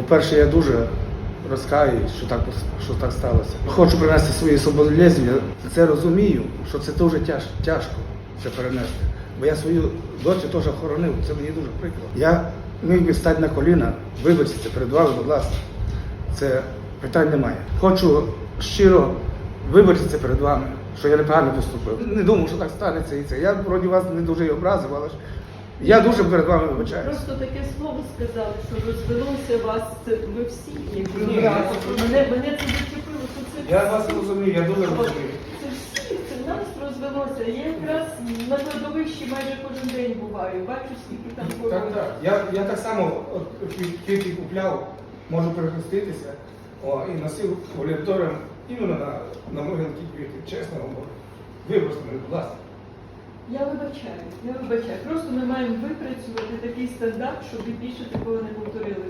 По-перше, я дуже розкаюсь, що так, що так сталося. Хочу принести свої соболезновання. Це розумію, що це дуже тяж, тяжко це перенести. Бо я свою дочу теж охоронив, це мені дуже прикро. Я міг би стати на коліна, вибачитися перед вами, будь ласка. Це питань немає. Хочу щиро вибачитися перед вами, що я неправильно поступив. Не думав, що так станеться і це. Я вроді вас не дуже і образив, але ж я дуже перед вами вибачаюся. Просто таке слово сказали, що розвелося вас це ви всі, якби Ні, разом. я- Мене, мене це зачепило, що це Я вас розумію, я дуже розумію. Це всі, це в нас розвелося. Я якраз на кладовищі майже кожен день буваю. Бачу, скільки там Так, так. Я, я так само от, квіти купляв, можу перехреститися. О, і носив волонтером іменно на, на могилки квіти, чесно вам говорю. Вибачте мене, будь ласка. Я вибачаю, я вибачаю. Просто ми маємо випрацювати такий стандарт, щоб більше такого не повторилось.